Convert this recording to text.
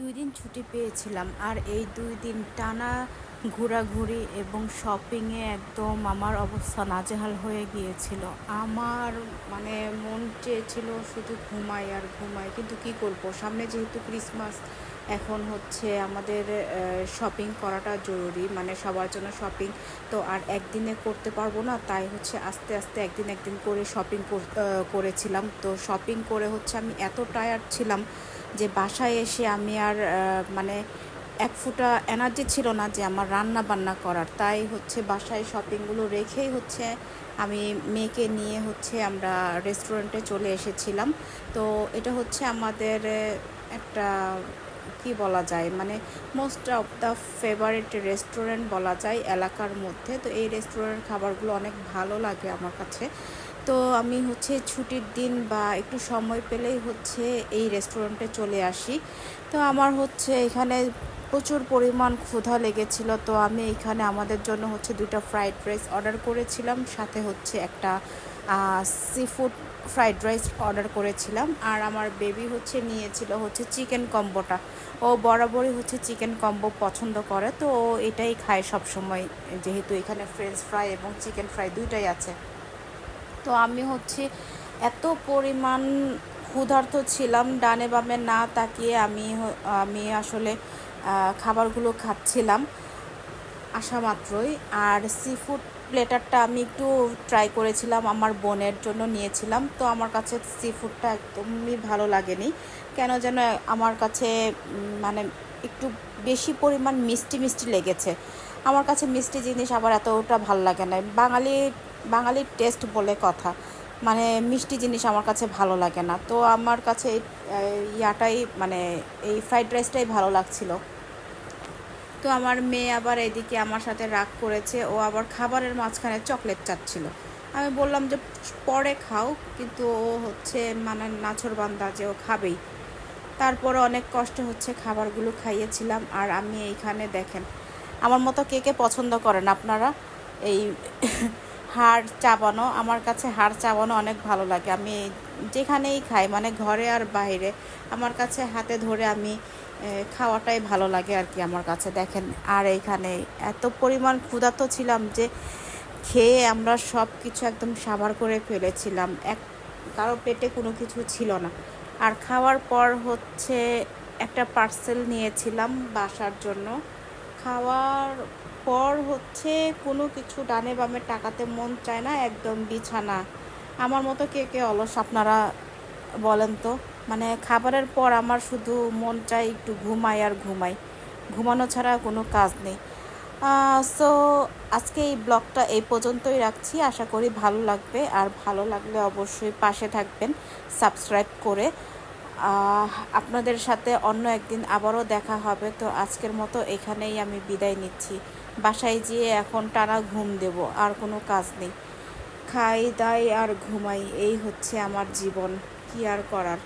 দুই দিন ছুটি পেয়েছিলাম আর এই দুই দিন টানা ঘোরাঘুরি এবং শপিংয়ে একদম আমার অবস্থা নাজেহাল হয়ে গিয়েছিল। আমার মানে মন চেয়েছিল শুধু ঘুমাই আর ঘুমাই, কিন্তু কি করব? সামনে যেহেতু ক্রিসমাস এখন হচ্ছে আমাদের শপিং করাটা জরুরি মানে সবার জন্য শপিং তো আর একদিনে করতে পারব না, তাই হচ্ছে আস্তে আস্তে একদিন একদিন করে শপিং করেছিলাম। তো শপিং করে হচ্ছে আমি এত টায়ার্ড ছিলাম যে বাসায় এসে আমি আর মানে এক ফুটা এনার্জি ছিল না যে আমার রান্না বান্না করার। তাই হচ্ছে বাসায় শপিংগুলো রেখেই হচ্ছে আমি মেয়েকে নিয়ে হচ্ছে আমরা রেস্টুরেন্টে চলে এসেছিলাম। তো এটা হচ্ছে আমাদের একটা কি বলা যায় মানে most of the favourite restaurant বলা যায় এলাকার মধ্যে। তো এই রেস্টুরেন্ট খাবারগুলো অনেক ভালো লাগে আমার কাছে। তো আমি হচ্ছে ছুটির দিন বা একটু সময় পেলেই হচ্ছে এই রেস্টুরেন্টে চলে আসি। তো আমার হচ্ছে এখানে প্রচুর পরিমাণ ক্ষুধা লেগেছিল। তো আমি এখানে আমাদের জন্য হচ্ছে দুটো ফ্রাইড রাইস অর্ডার করেছিলাম, সাথে হচ্ছে একটা seafood fried rice order করেছিলাম। আর আমার বেবি হচ্ছে নিয়েছিল হচ্ছে চিকেন কম্বোটা ও বরাবরই হচ্ছে চিকেন কম্বো পছন্দ করে। তো ও এটাই খায় সব সময় যেহেতু এখানে ফ্রেঞ্চ ফ্রাই এবং চিকেন ফ্রাই দুইটাই আছে। তো আমি হচ্ছে এত পরিমাণ ক্ষুধার্ত ছিলাম, ডানে বামে না তাকিয়ে আমি আমি আসলে খাবারগুলো খাচ্ছিলাম আসা মাত্রই। আর সি ফুড প্লেটারটা আমি একটু ট্রাই করেছিলাম, আমার বোনের জন্য নিয়েছিলাম। তো আমার কাছে সি ফুডটা একদমই ভালো লাগেনি। কেন যেন আমার কাছে মানে একটু বেশি পরিমাণ মিষ্টি মিষ্টি লেগেছে। আমার কাছে মিষ্টি জিনিস আবার এতটা ভালো লাগে না। বাঙালি বাঙালির টেস্ট বলে কথা। মানে মিষ্টি জিনিস আমার কাছে ভালো লাগে না। তো আমার কাছে ইয়াটাই মানে এই ফ্রাইড রাইসটাই ভালো লাগছিল। তো আমার মেয়ে আবার এদিকে আমার সাথে রাগ করেছে। ও আবার খাবারের মাঝখানে চকলেট চাচ্ছিল। আমি বললাম যে, পরে খাও। কিন্তু ও হচ্ছে মানে নাছর বান্দা যে ও খাবেই। তারপরে অনেক কষ্ট হচ্ছে খাবারগুলো খাইয়েছিলাম। আর আমি এইখানে দেখেন, আমার মতো কে কে পছন্দ করেন আপনারা? এই হাড় চাবানো, আমার কাছে হাড় চাবানো অনেক ভালো লাগে। আমি যেখানেই খাই মানে ঘরে আর বাইরে, আমার কাছে হাতে ধরে আমি খাওয়াটাই ভালো লাগে আর কি আমার কাছে। দেখেন, আর এইখানে এত পরিমাণ ক্ষুধার্ত ছিলাম যে, খেয়ে আমরা সব কিছু একদম সাবার করে ফেলেছিলাম। এক, কারও পেটে কোনো কিছু ছিল না। আর খাওয়ার পর হচ্ছে একটা পার্সেল নিয়েছিলাম বাসার জন্য। খাওয়ার পর হচ্ছে কোনো কিছু ডানে বামে টাকাতে মন চায় না, একদম বিছানা। আমার মতো কে কে অলস আপনারা বলেন তো? মানে খাবারের পর আমার শুধু মন চাই একটু ঘুমাই আর ঘুমাই। ঘুমানো ছাড়া কোনো কাজ নেই। সো আজকে এই ব্লগটা এই পর্যন্তই রাখছি। আশা করি ভালো লাগবে। আর ভালো লাগলে অবশ্যই পাশে থাকবেন, সাবস্ক্রাইব করে। আপনাদের সাথে অন্য একদিন আবারও দেখা হবে, তো আজকের মতো এখানেই আমি বিদায় নিচ্ছি। বাসায় যেয়ে এখন টানা ঘুম দেব, আর কোনো কাজ নেই। খাই দাই আর ঘুমাই, এই হচ্ছে আমার জীবন। কি আর করার?